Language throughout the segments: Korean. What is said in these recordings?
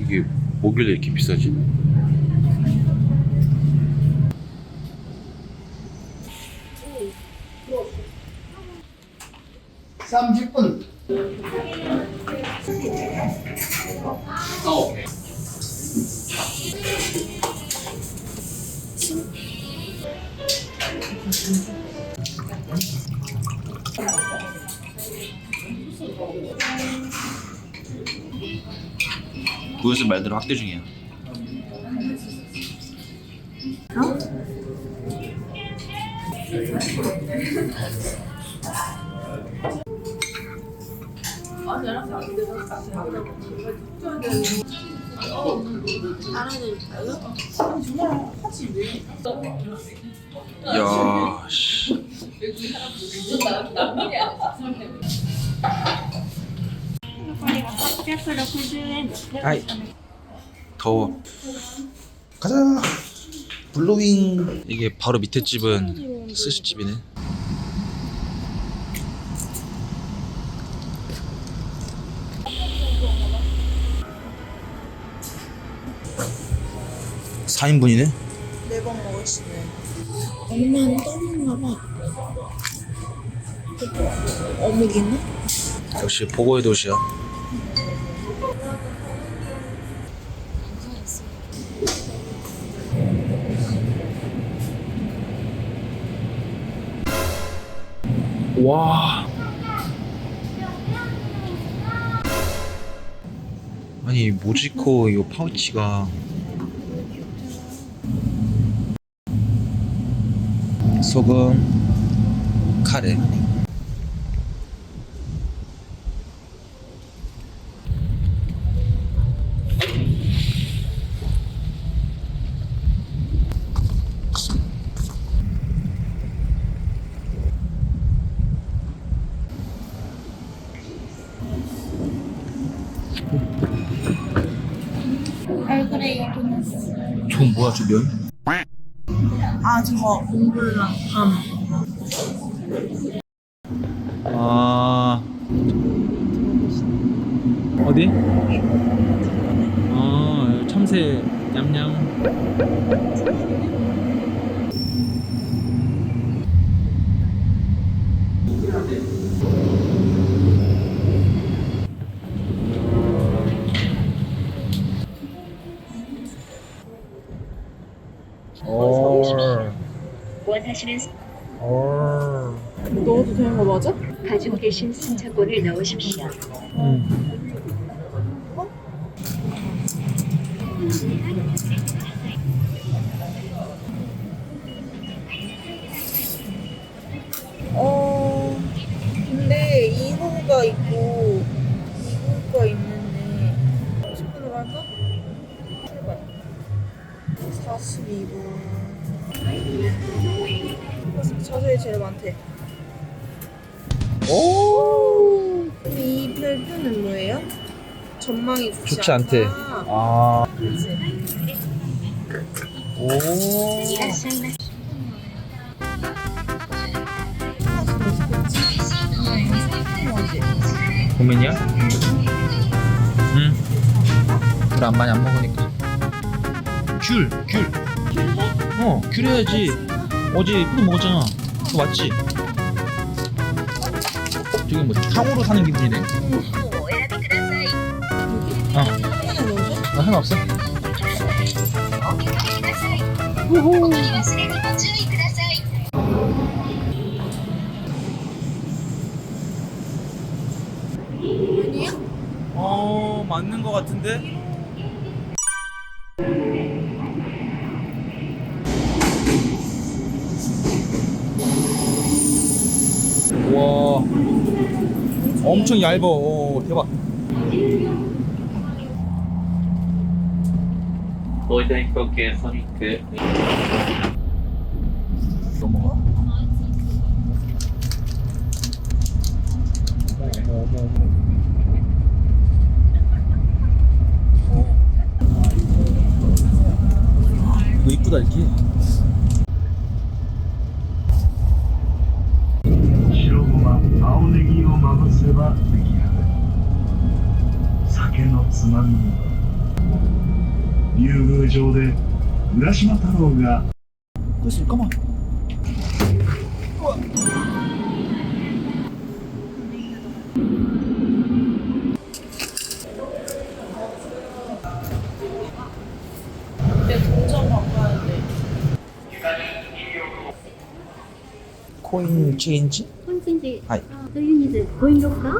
이게 뭐길래 이렇게 비싸지? 삼십 분 그것은 말대로 학대 중이야. 야, 씨. 아이, 더워. 가자. 블루윙. 이게 바로 밑에 집은 스시집이네. 사인분이네 네번 먹을 수 있네. 엄마는 떠먹나 봐. 어묵 있나? 역시 보고의 도시야. 와. 아니 모지코 이 파우치가 소금 카레 얼그레이 도넛. 저건 뭐야 저 면? 아 저거 몽블랑 밤. 원하시는 수- 올. 넣어도 되는 거 맞아? 가지고 계신 승차권을 넣으십시오. 응. 어. 근데 이호가 있고 이호가 있는데 10분으로 할까? 출발. 42분. 제일 많대. 오. 근데 이 별표는 뭐예요? 전망이 좋지, 좋지 않대. 않다. 아. 그치? 오. 고민이야? 응. 귤안 많이 안 먹으니까. 귤, 귤. 어, 귤 해야지. 어제 또 먹었잖아. 그거 맞지? 저기 뭐 탕후루 사는 기분이네. 어, 나 상관없어. 어, 맞는 거 같은데? 엄청 얇아. 오, 대박. 골든 포켓 소니크 ませば出来上がる酒のつまみ。には竜宮城で浦島太郎が。どうしようコインチェン。ジ。コインチェン。ジ。はい。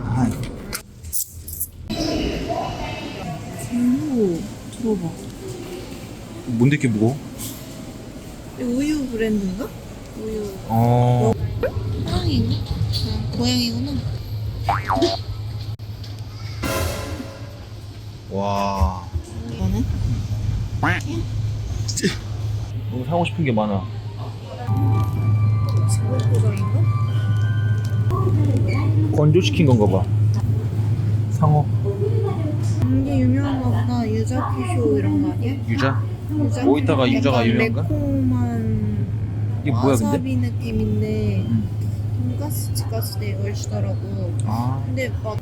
はい。들어봐. 아. 뭔데 이렇게 무거? 우유 브랜드인가? 우유. 어. 호랑이인가? 아, 고양이구나. 와. 이거는? 너무 사고 싶은 게 많아. 생각보다 건조시킨 건가 봐. 상어. 이게 유명한가 보다. 유자 피쇼 이런 거 아니야? 유자? 유자 오이타가 유자가 약간 유명한가? 매콤한 이게 뭐야 근데? 와사비 느낌인데 음. 돈가스 때 이걸 주더라고. 아. 근데 막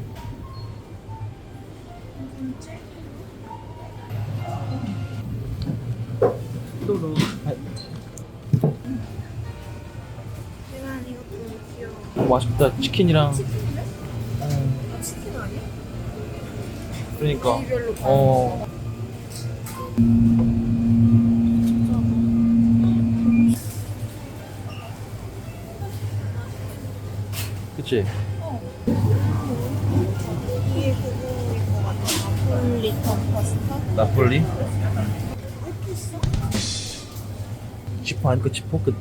계란 맛있다. 치킨이랑. 치킨인데? 어, 아, 치킨 아니야? 그러니까. 부위별로 어. 그치? 이게 그거인 것 같아. 나폴리탄 파스타? 나폴리? 이렇게 있어? 지퍼 아닐까 지퍼? 그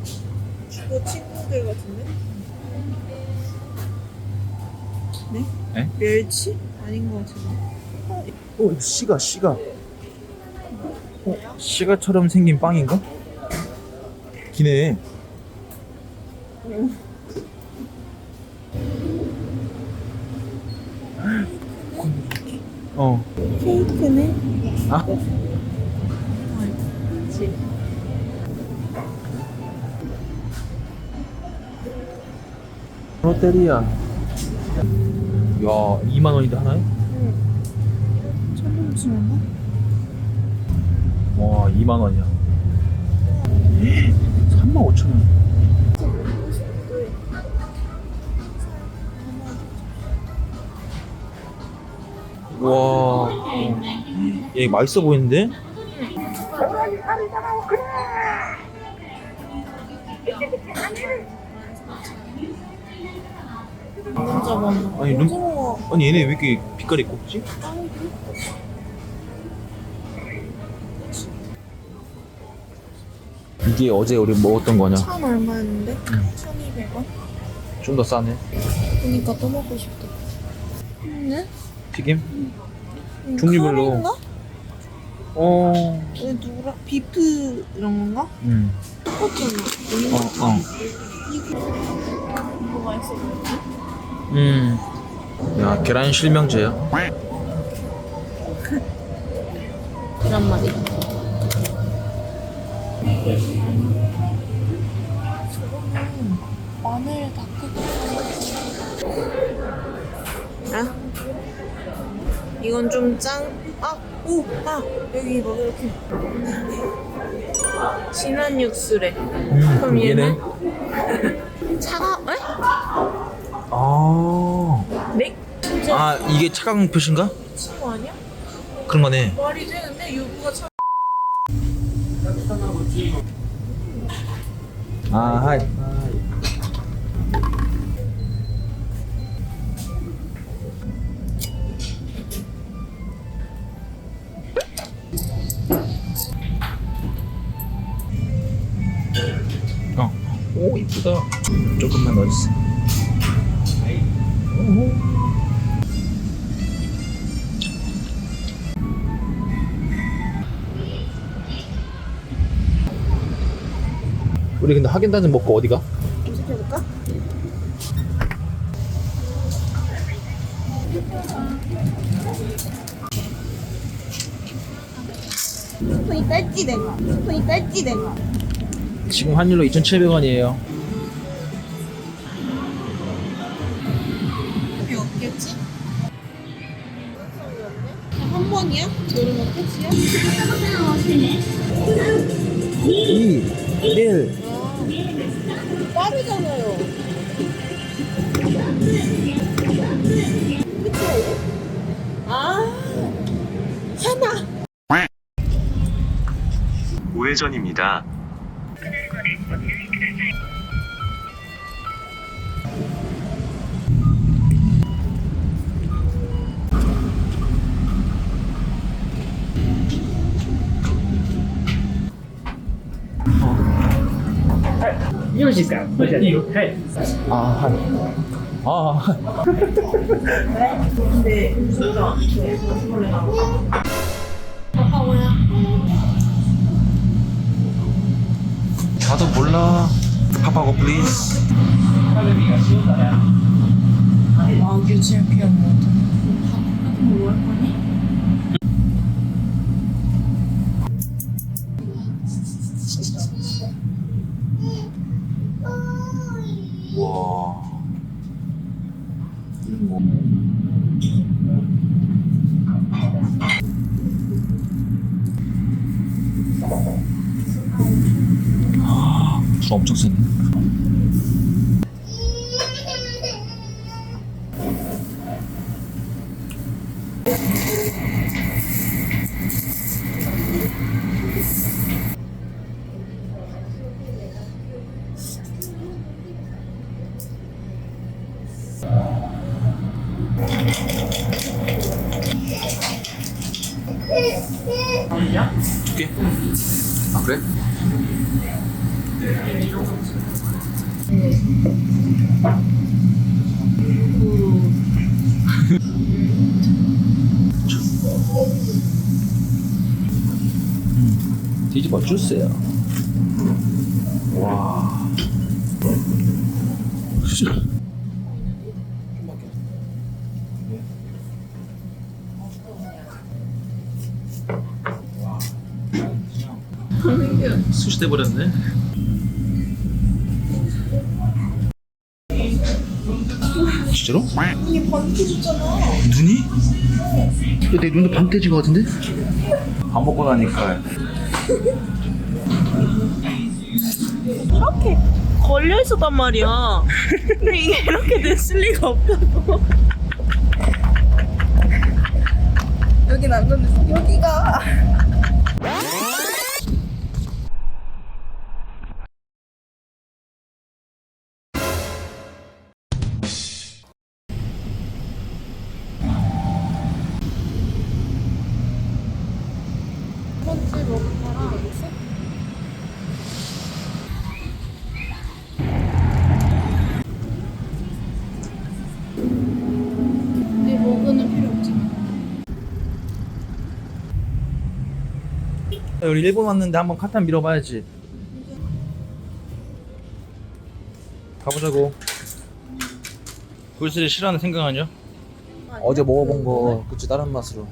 멸치? 아닌 것 같은데. 어, 씨가 씨가. 어, 씨가처럼 생긴 빵인가? 기네. 어. 케이크네? 아. 그치. 롯데리아. 야, 2만 원인데 하나에? 천원치인가? 와, 2만 원이야. 3만 5천 원. 와, 얘 맛있어 보이는데? 아니, 눈- 오징어 아니 얘네 왜 이렇게 빛깔이 곱지? 이게 어제 우리 먹었던 거냐? 천 얼마였는데? 응. 천이백 원? 좀 더 싸네. 그니까 또 먹고 싶다. 네? 튀김? 종류별로. 카레인가? 어. 이게 누구라? 비프 이런 건가? 음. 똑같잖아. 어, 어. 이거 맛있어? 음. 야, 계란 실명제야. 계란 말이. 마늘 다크가 아? 이건 좀 짱. 아, 오, 아, 여기 뭐 이렇게 진한 육수래. 음, 그럼 얘는? 차가? 에? 아. 맥? 진짜 아, 이게 차가운 표시인가? 미친 거 아니야? 그런 거네. 말이 되는데 유부가 참. 아, 하이. 우리 근데 하겐다즈 먹고 어디 가? 검색해볼까? 스푼이 딸지 내가 스푼이 딸지 내가 지금 환율로 2,700원이에요. 여기 없겠지? 한 번이야? 그러면 끝이야? 2, 1. 끝이야 이제? 아 하나 우회전입니다. 아, 한. 아, 나와 아빠 뭐야? 나도 몰라. 파파고 플리즈. 아기 제일 귀여운 것같 엄청 세네. 뒤집어 주세요. 와. 수시 돼 버렸네. 진짜로? 이게 번개줬잖아 눈이? 내 눈도 반대진 것 같은데? 밥 먹고 나니까 이렇게 걸려 있었단 말이야. 근데 이게 이렇게 됐을 리가 없다고. 안 건드렸어. 여기가. 우리 일본 왔는데 한번 카탄 밀어봐야지. 가보자고. 불스를 싫어하는 생각하냐? 어제 먹어본 거 그치 다른 맛으로.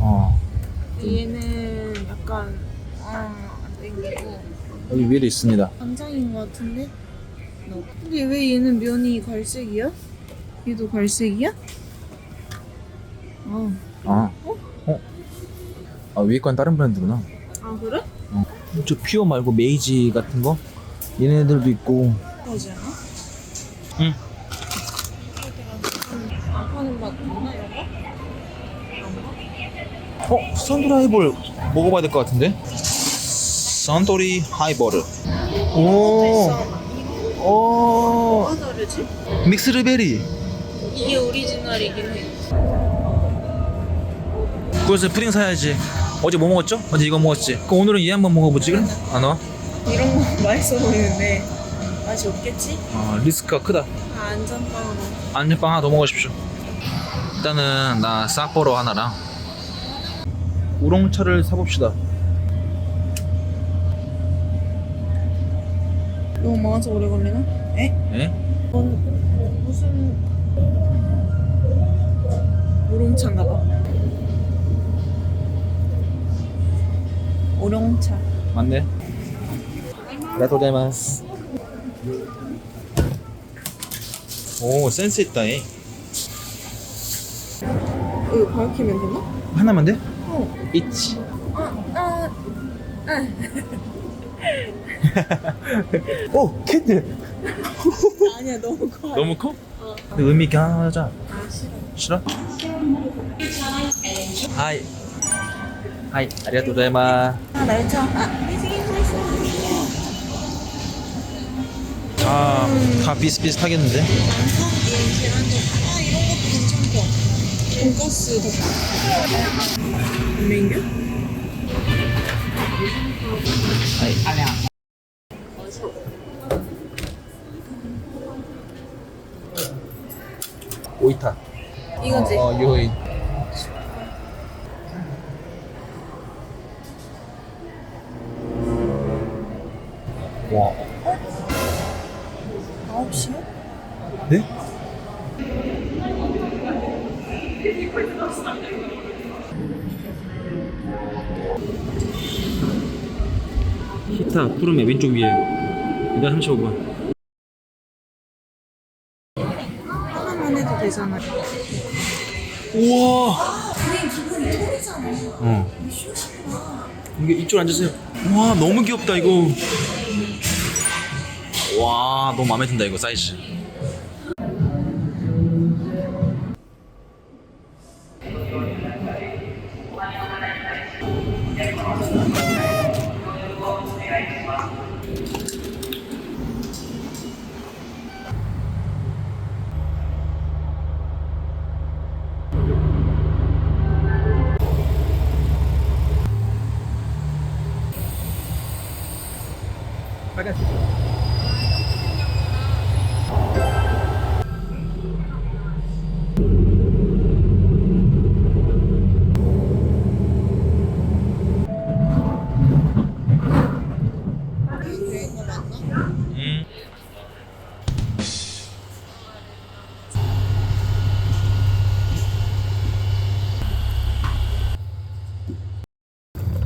어 얘는 약간 아, 안 땡기고 여기 위에도 있습니다. 간장인 것 같은데? 너. 근데 왜 얘는 면이 갈색이야? 얘도 갈색이야? 어. 아 어? 아 위에 건 다른 브랜드구나. 저 퓨어 말고 메이지 같은 거 얘네들도 있고. 거지 않아? 응. 안 파는 맛 있나 이런 거? 어 선토리 하이볼 먹어봐야 될 것 같은데? 선토리 하이볼을. 오. 오. 뭐가 다르지? 믹스드 베리. 이게 오리지널이긴 해. 그래서 푸딩 사야지. 어제 뭐 먹었죠? 어제 이거 먹었지. 그럼 오늘은 얘 한번 먹어보지 그래? 안 와? 이런 거 맛있어 보이는데 맛이 없겠지? 아 리스크가 크다. 아, 안전빵으로. 안전빵 하나 더 먹으십시오. 일단은 나 사포로 하나랑 우롱차를 사봅시다. 너무 많아서 오래 걸리나? 에? 예? 이건 무슨 우롱차인가 봐. 우롱차. 맞네. 아리가토자이마스. 오 센스 있다 이. 이거 밝히면 되나? 하나만 돼? 어. 있지. 아, 아. 오 캔들. 아니야 너무 커. 너무 커? 근데 의미 있게 하나 하자. 아 싫어. 싫어? 하 아리가토자이마스. 아 날짜. 아 있어. 아, 다 비슷비슷하겠는데? 많다. 이런 계란도. 아 이런 것도 괜찮다. 돈가스 덮밥. 민규? 오이타. 이거지. 어, 요이. 왼쪽 위에. 235번. 하나만 해도 되잖아. 우와! 어. 이게 이쪽 앉으세요. 와 너무 귀엽다 이거. 와 너무 마음에 든다 이거 사이즈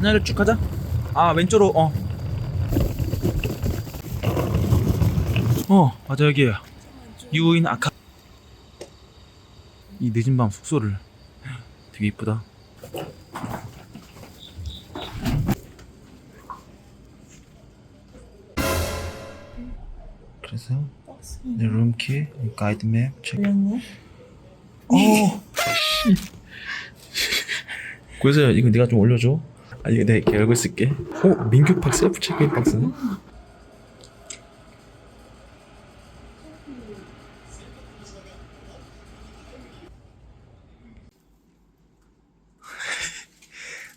하나를 쭉 하자. 아 왼쪽으로 어. 어 맞아 여기에요. 유인 아카. 이 늦은 밤 숙소를 되게 이쁘다. 그래서 내 룸키 가이드맵 체크. 어. 그래서 이거 네가 좀 올려줘. 아 이거 내가 열고 있을게. 어 민규팍 셀프 체크인 박스네.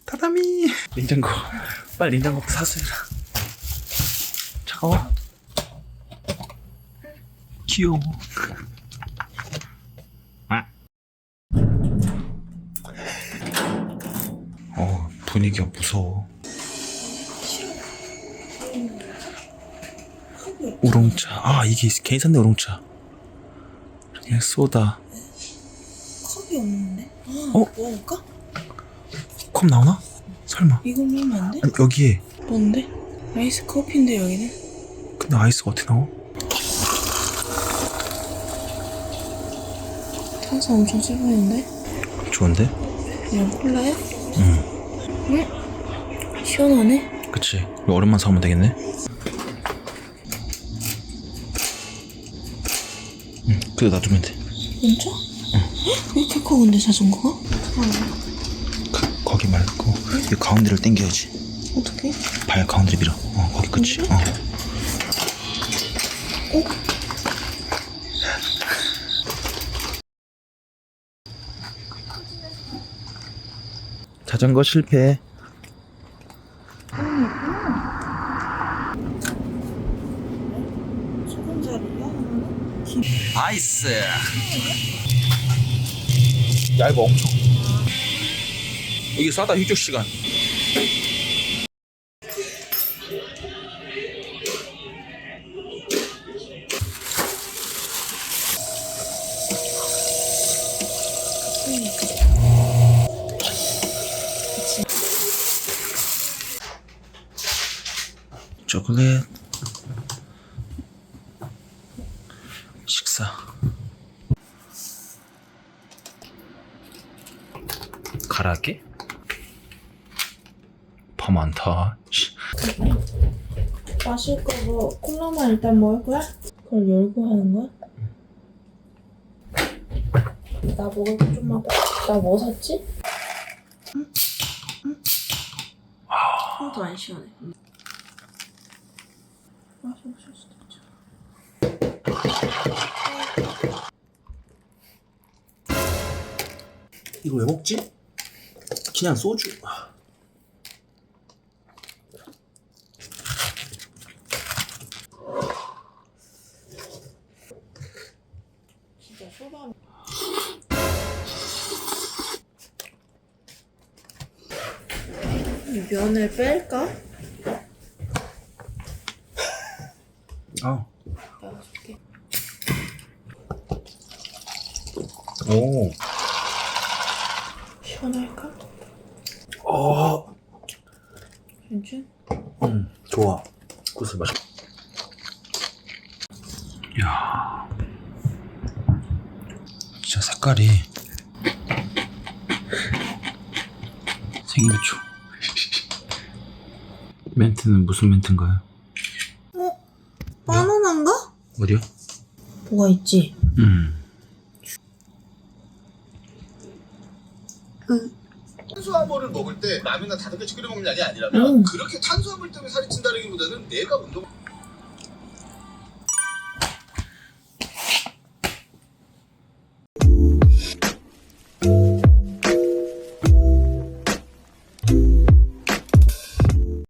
타다미. 냉장고. 빨리 냉장고부터 사수해라. 차가워. 귀여워. 어 분위기가 무서워. 우롱차. 아 이게 괜히 샀네 우롱차. 그냥 소다. 컵이 없는데? 아, 어? 먹어볼까? 컵 나오나? 설마. 이걸로 하면 안 돼? 아니 여기에. 뭔데? 아이스 커피인데 여기는? 근데 아이스가 어떻게 나와? 탄산 엄청 세 보이는데? 좋은데? 그냥 콜라야? 응. 응? 시원하네? 그치. 이거 얼음만 사오면 되겠네. 응. 그래 놔두면 돼. 진짜? 왜 이렇게 커 근데 자전거가? 그, 거기 말고 이 가운데를 당겨야지. 어떻게? 발 가운데를 밀어. 어 거기 끝이. 어. 자전거 실패. 아이스. 얇아 엄청. 이게 싸다 휴족 시간. 음. 초콜릿 식사 가라게? 파 많다 씨. 마실 거뭐 콜라만 일단 먹을 거야? 그걸 열고 하는 거야? 나 먹을 거 좀만 나뭐 샀지? 응? 응? 하나도 안 시원해 마셔보실 수도 있죠 이거 왜 먹지? 그냥 소주 진짜 소바 이 면을 뺄까? 어. 빼줄게 오. 시원할까? 어. 괜찮? 음, 좋아. 구슬 마셔. 야. 진짜 색깔이 생일초. 멘트는 무슨 멘트인가요? 바나나인가? 어디요? 뭐가 있지? 음. 탄수화물을 먹을 때 라면이나 다른 걸 끓여 먹는 게 아니라면 음. 그렇게 탄수화물 때문에 살이 찐다기보다는 내가 운동